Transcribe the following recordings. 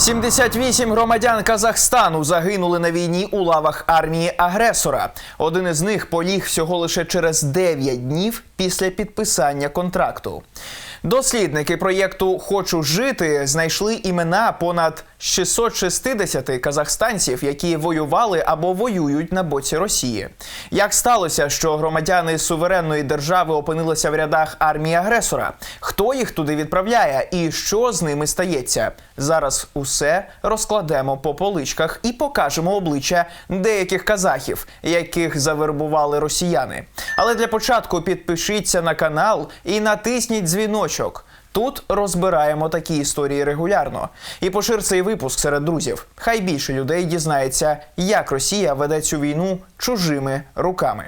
78 громадян Казахстану загинули на війні у лавах армії агресора. Один із них поліг всього лише через 9 днів після підписання контракту. Дослідники проєкту Хочу жити знайшли імена понад 660 казахстанців, які воювали або воюють на боці Росії. Як сталося, що громадяни суверенної держави опинилися в рядах армії агресора? Хто їх туди відправляє і що з ними стається? Зараз усе розкладемо по поличках і покажемо обличчя деяких казахів, яких завербували росіяни. Але для початку підпишіться на канал і натисніть дзвіночок. Тут розбираємо такі історії регулярно. І пошир цей випуск серед друзів. Хай більше людей дізнається, як Росія веде цю війну чужими руками.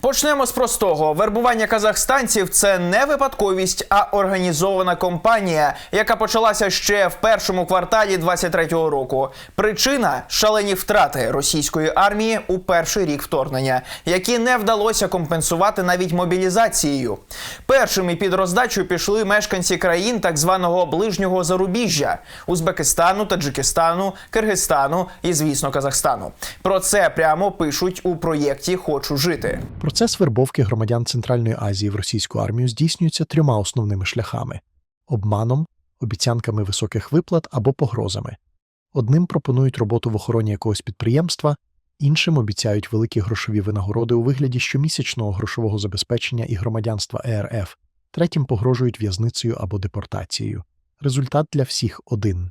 Почнемо з простого. Вербування казахстанців це не випадковість, а організована кампанія, яка почалася ще в першому кварталі 23-го року. Причина шалені втрати російської армії у перший рік вторгнення, які не вдалося компенсувати навіть мобілізацією. Першими під роздачу пішли мешканці країн так званого ближнього зарубіжжя Узбекистану, Таджикистану, Киргизстану і, звісно, Казахстану. Про це прямо пишуть у проєкті Хочу жити. Процес вербовки громадян Центральної Азії в російську армію здійснюється трьома основними шляхами: обманом, обіцянками високих виплат або погрозами. Одним пропонують роботу в охороні якогось підприємства, іншим обіцяють великі грошові винагороди у вигляді щомісячного грошового забезпечення і громадянства ЕРФ, третім погрожують в'язницею або депортацією. Результат для всіх один.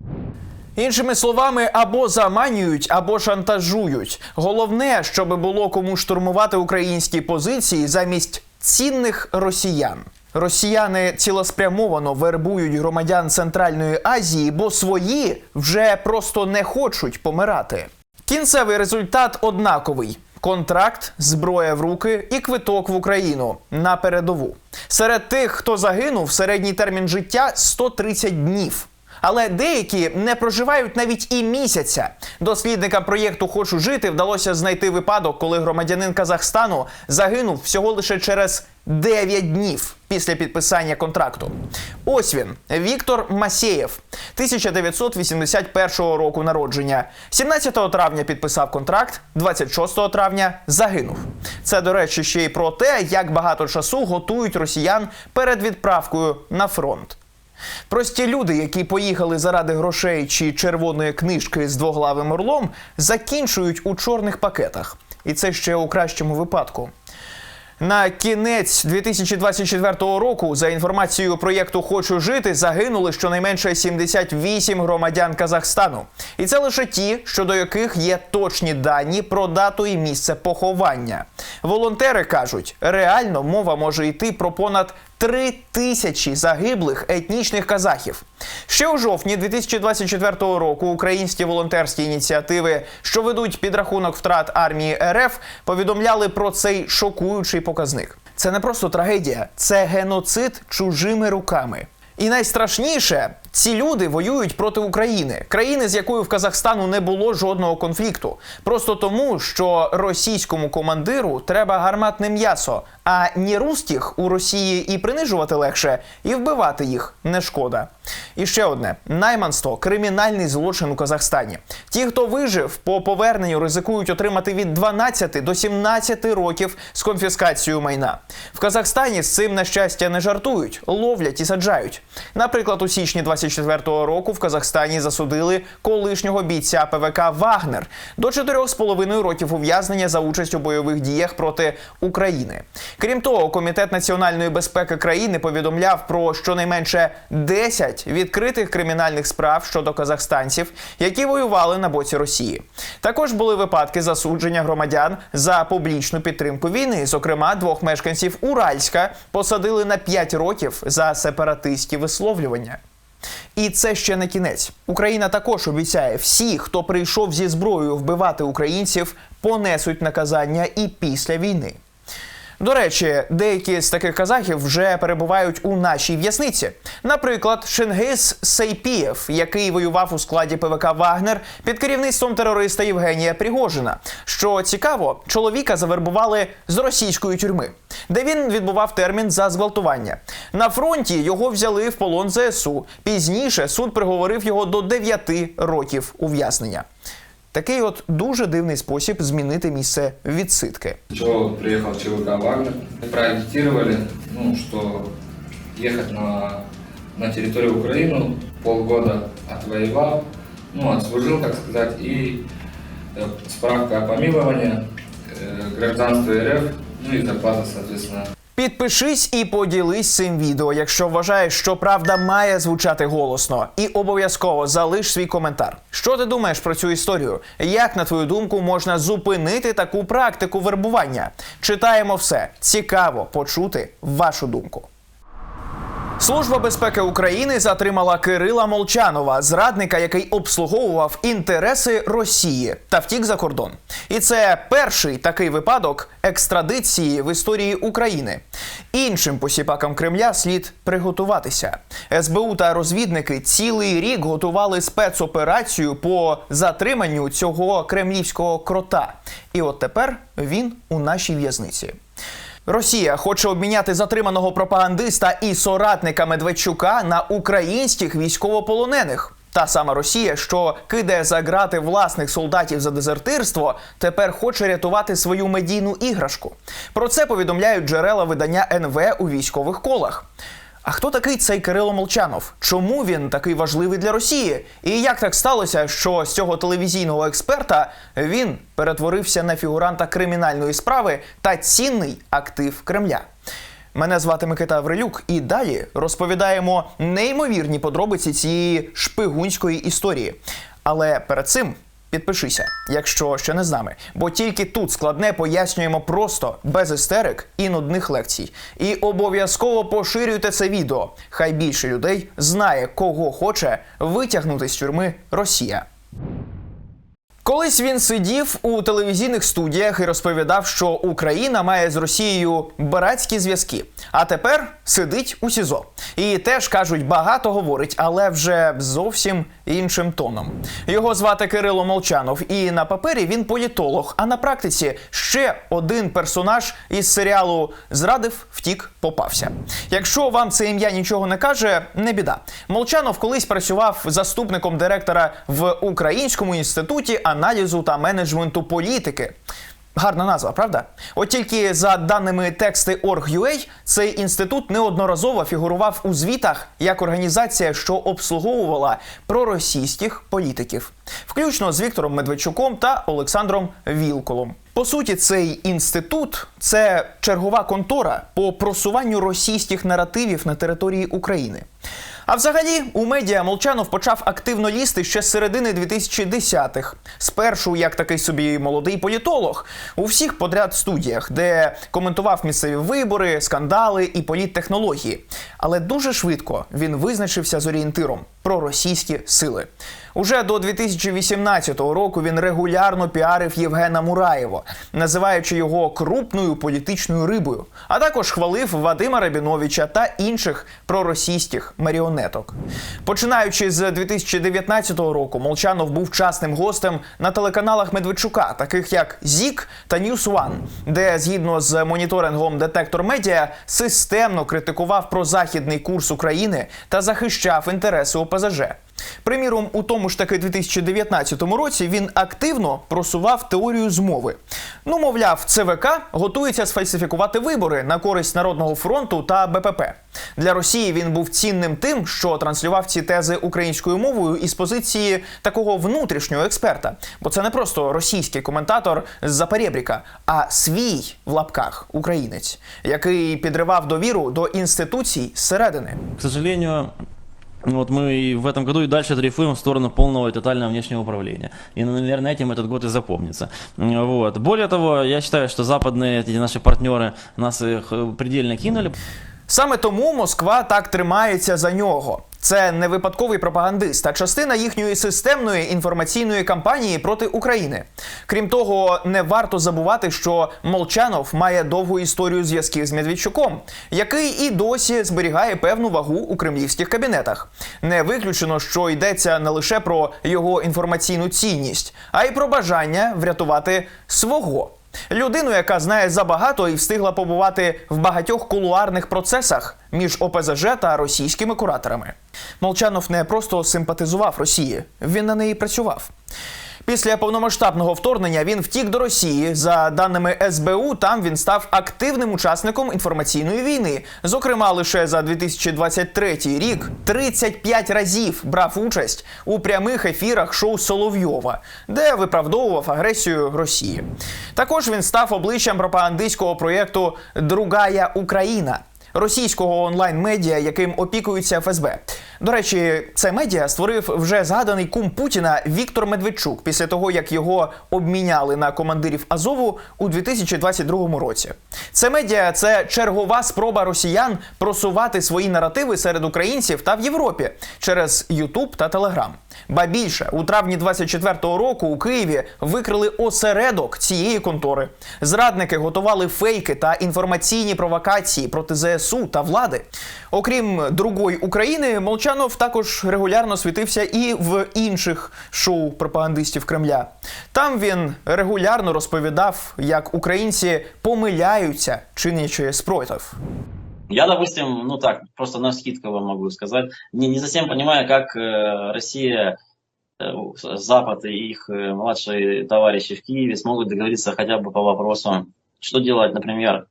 Іншими словами, або заманюють, або шантажують. Головне, щоб було кому штурмувати українські позиції замість цінних росіян. Росіяни цілеспрямовано вербують громадян Центральної Азії, бо свої вже просто не хочуть помирати. Кінцевий результат однаковий. Контракт, зброя в руки і квиток в Україну на передову. Серед тих, хто загинув, середній термін життя 130 днів. Але деякі не проживають навіть і місяця. Дослідникам проєкту Хочу жити вдалося знайти випадок, коли громадянин Казахстану загинув всього лише через 9 днів після підписання контракту. Ось він Віктор Масєєв, 1981 року народження. 17 травня підписав контракт, 26 травня загинув. Це, до речі, ще й про те, як багато часу готують росіян перед відправкою на фронт. Прості люди, які поїхали заради грошей чи червоної книжки з двоглавим орлом, закінчують у чорних пакетах. І це ще у кращому випадку. На кінець 2024 року, за інформацією проєкту Хочу жити, загинули щонайменше 78 громадян Казахстану. І це лише ті, щодо яких є точні дані про дату і місце поховання. Волонтери кажуть, реально мова може йти про понад три тисячі загиблих етнічних казахів. Ще у жовтні 2024 року українські волонтерські ініціативи, що ведуть підрахунок втрат армії РФ, повідомляли про цей шокуючий показник. Це не просто трагедія, це геноцид чужими руками. І найстрашніше, ці люди воюють проти України, країни, з якою в Казахстану не було жодного конфлікту. Просто тому, що російському командиру треба гарматне м'ясо, а ні русських у Росії і принижувати легше, і вбивати їх не шкода. І ще одне: найманство кримінальний злочин у Казахстані. Ті, хто вижив по поверненню, ризикують отримати від 12 до 17 років з конфіскацією майна. В Казахстані з цим на щастя не жартують, ловлять і саджають. Наприклад, у січні 24-го року в Казахстані засудили колишнього бійця ПВК Вагнер до 4,5 років ув'язнення за участь у бойових діях проти України. Крім того, комітет національної безпеки країни повідомляв про щонайменше 10 відкритих кримінальних справ щодо казахстанців, які воювали на боці Росії. Також були випадки засудження громадян за публічну підтримку війни. Зокрема, двох мешканців Уральська посадили на 5 років за сепаратистські висловлювання. І це ще не кінець. Україна також обіцяє, всі, хто прийшов зі зброєю вбивати українців, понесуть наказання і після війни. До речі, деякі з таких казахів вже перебувають у нашій в'язниці. Наприклад, Шингис Сейпієв, який воював у складі ПВК Вагнер під керівництвом терориста Євгенія Пригожина. Що цікаво, чоловіка завербували з російської тюрми, де він відбував термін за зґвалтування. На фронті його взяли в полон ЗСУ. Пізніше суд приговорив його до 9 років ув'язнення. Такий от дуже дивний спосіб змінити місце відсидки. Чего приехал ЧВК «Вагнер». Проагитировали, ну, что ехать на, на территорию Украины, полгода отвоевал, ну, отслужил, так сказать, и э, справка о помиловании, э, гражданство РФ, ну и зарплата, соответственно, Підпишись і поділись цим відео, якщо вважаєш, що правда має звучати голосно. І обов'язково залиш свій коментар. Що ти думаєш про цю історію? Як, на твою думку, можна зупинити таку практику вербування? Читаємо все. Цікаво почути вашу думку. Служба безпеки України затримала Кирила Молчанова, зрадника, який обслуговував інтереси Росії та втік за кордон. І це перший такий випадок екстрадиції в історії України. Іншим посіпакам Кремля слід приготуватися. СБУ та розвідники цілий рік готували спецоперацію по затриманню цього кремлівського крота. І от тепер він у нашій в'язниці. Росія хоче обміняти затриманого пропагандиста і соратника Медведчука на українських військовополонених. Та сама Росія, що кидає за грати власних солдатів за дезертирство, тепер хоче рятувати свою медійну іграшку. Про це повідомляють джерела видання НВ у військових колах. А хто такий цей Кирило Молчанов? Чому він такий важливий для Росії? І як так сталося, що з цього телевізійного експерта він перетворився на фігуранта кримінальної справи та цінний актив Кремля? Мене звати Микита Аврилюк, і далі розповідаємо неймовірні подробиці цієї шпигунської історії. Але перед цим підпишися, якщо ще не з нами, бо тільки тут складне пояснюємо просто без істерик і нудних лекцій. І обов'язково поширюйте це відео. Хай більше людей знає, кого хоче витягнути з тюрми Росія. Колись він сидів у телевізійних студіях і розповідав, що Україна має з Росією братські зв'язки. А тепер сидить у СІЗО. І теж кажуть, багато говорить, але вже зовсім іншим тоном. Його звати Кирило Молчанов, і на папері він політолог. А на практиці ще один персонаж із серіалу Зрадив, втік, попався. Якщо вам це ім'я нічого не каже, не біда. Молчанов колись працював заступником директора в Українському інституті аналізу та менеджменту політики. Гарна назва, правда? От тільки за даними тексти Org.ua, цей інститут неодноразово фігурував у звітах як організація, що обслуговувала проросійських політиків, включно з Віктором Медведчуком та Олександром Вілколом. По суті, цей інститут це чергова контора по просуванню російських наративів на території України. А взагалі у медіа Молчанов почав активно лізти ще з середини 2010-х. Спершу як такий собі молодий політолог у всіх подряд студіях, де коментував місцеві вибори, скандали і політтехнології. Але дуже швидко він визначився з орієнтиром про російські сили. Уже до 2018 року він регулярно піарив Євгена Мураєва, називаючи його крупною політичною рибою, а також хвалив Вадима Рабіновича та інших проросійських маріонеток. Починаючи з 2019 року, Молчанов був частним гостем на телеканалах Медведчука, таких як ЗІК та News One, де згідно з моніторингом Детектор Медіа системно критикував прозахідний курс України та захищав інтереси ОПЗЖ. Приміром, у тому ж таки 2019 році він активно просував теорію змови. Ну, мовляв, ЦВК готується сфальсифікувати вибори на користь Народного фронту та БПП. Для Росії він був цінним тим, що транслював ці тези українською мовою із позиції такого внутрішнього експерта. Бо це не просто російський коментатор з-за перебріка, а свій в лапках українець, який підривав довіру до інституцій зсередини. К сожалению, вот мы и в этом году и дальше дрейфуем в сторону полного и тотального внешнего управления. И, ну, наверное, этим этот год и запомнится. Вот. Более того, я считаю, что западные эти наши партнеры нас их э, предельно кинули. Саме тому Москва так тримається за нього. Це не випадковий пропагандист, а частина їхньої системної інформаційної кампанії проти України. Крім того, не варто забувати, що Молчанов має довгу історію зв'язків з Медведчуком, який і досі зберігає певну вагу у кремлівських кабінетах. Не виключено, що йдеться не лише про його інформаційну цінність, а й про бажання врятувати свого. Людину, яка знає забагато і встигла побувати в багатьох кулуарних процесах між ОПЗЖ та російськими кураторами. Молчанов не просто симпатизував Росії, він на неї працював. Після повномасштабного вторгнення він втік до Росії. За даними СБУ, там він став активним учасником інформаційної війни. Зокрема, лише за 2023 рік 35 разів брав участь у прямих ефірах шоу Соловйова, де виправдовував агресію Росії. Також він став обличчям пропагандистського проєкту Другая Україна російського онлайн-медіа, яким опікується ФСБ. До речі, це медіа створив вже згаданий кум Путіна Віктор Медведчук після того, як його обміняли на командирів Азову у 2022 році. Це медіа це чергова спроба росіян просувати свої наративи серед українців та в Європі через Ютуб та Телеграм. Ба більше у травні 24-го року у Києві викрили осередок цієї контори. Зрадники готували фейки та інформаційні провокації проти ЗСУ та влади. Окрім другої України, Молчанов також регулярно світився і в інших шоу пропагандистів Кремля. Там він регулярно розповідав, як українці помиляються, чинячи спротив. Я, допустим, ну так, просто на скидку вам могу сказать, не, не совсем понимаю, как э, Россия, э, Запад и их э, младшие товарищи в Киеве смогут договориться хотя бы по вопросу, что делать, например,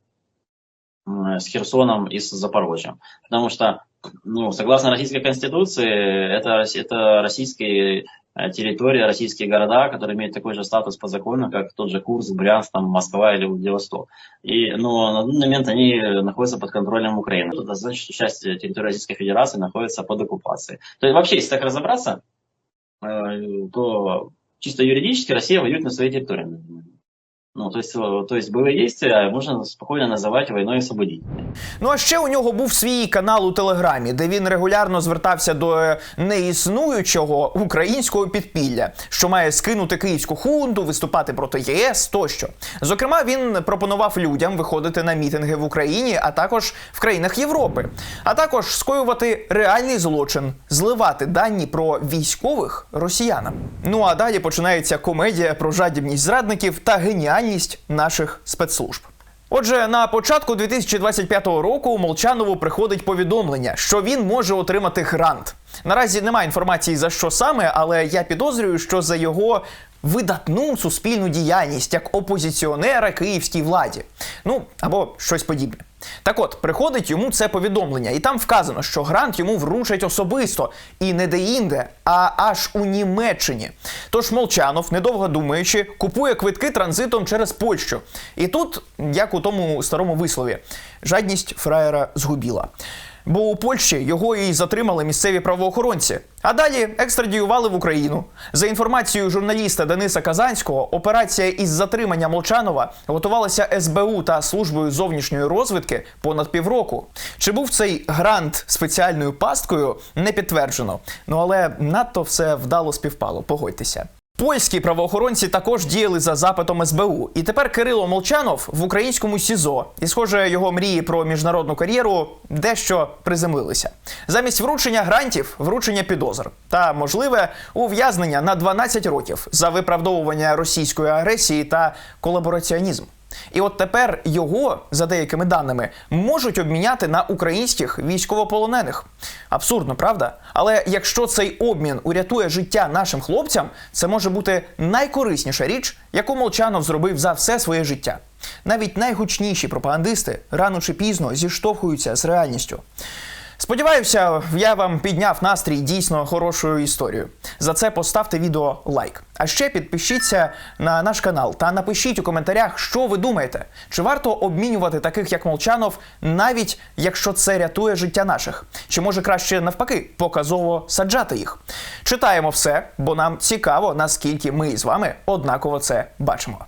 с Херсоном и с Запорожьем. Потому что, ну, согласно Российской Конституции, это, это российские э, территории, российские города, которые имеют такой же статус по закону, как тот же Курск, Брянск, там, Москва или Владивосток. И, ну, на данный момент они находятся под контролем Украины. Это значит, что часть территории Российской Федерации находится под оккупацией. То есть вообще, если так разобраться, э, то чисто юридически Россия воюет на своей территории. Ну, то есть, э, то есть боевые действия можно спокойно называть войной освободительной. Ну а ще у нього був свій канал у Телеграмі, де він регулярно звертався до е, неіснуючого українського підпілля, що має скинути київську хунту, виступати проти ЄС тощо. Зокрема, він пропонував людям виходити на мітинги в Україні, а також в країнах Європи, а також скоювати реальний злочин, зливати дані про військових росіянам. Ну а далі починається комедія про жадібність зрадників та геніальність наших спецслужб. Отже, на початку 2025 року Молчанову приходить повідомлення, що він може отримати грант. Наразі немає інформації за що саме, але я підозрюю, що за його видатну суспільну діяльність як опозиціонера київській владі. Ну або щось подібне. Так от, приходить йому це повідомлення, і там вказано, що грант йому вручать особисто і не де-інде, а аж у Німеччині. Тож Молчанов, недовго думаючи, купує квитки транзитом через Польщу. І тут, як у тому старому вислові, жадність фраєра згубіла. Бо у Польщі його і затримали місцеві правоохоронці. А далі екстрадіювали в Україну. За інформацією журналіста Дениса Казанського, операція із затримання Молчанова готувалася СБУ та службою зовнішньої розвідки понад півроку. Чи був цей грант спеціальною пасткою, не підтверджено. Ну але надто все вдало співпало, погодьтеся. Польські правоохоронці також діяли за запитом СБУ, і тепер Кирило Молчанов в українському СІЗО. І, схоже, його мрії про міжнародну кар'єру дещо приземлилися. Замість вручення грантів, вручення підозр та можливе ув'язнення на 12 років за виправдовування російської агресії та колабораціонізм. І от тепер його, за деякими даними, можуть обміняти на українських військовополонених. Абсурдно, правда? Але якщо цей обмін урятує життя нашим хлопцям, це може бути найкорисніша річ, яку Молчанов зробив за все своє життя. Навіть найгучніші пропагандисти рано чи пізно зіштовхуються з реальністю. Сподіваюся, я вам підняв настрій дійсно хорошою історією. За це поставте відео лайк. А ще підпишіться на наш канал та напишіть у коментарях, що ви думаєте, чи варто обмінювати таких як Молчанов, навіть якщо це рятує життя наших, чи може краще навпаки показово саджати їх. Читаємо все, бо нам цікаво, наскільки ми з вами однаково це бачимо.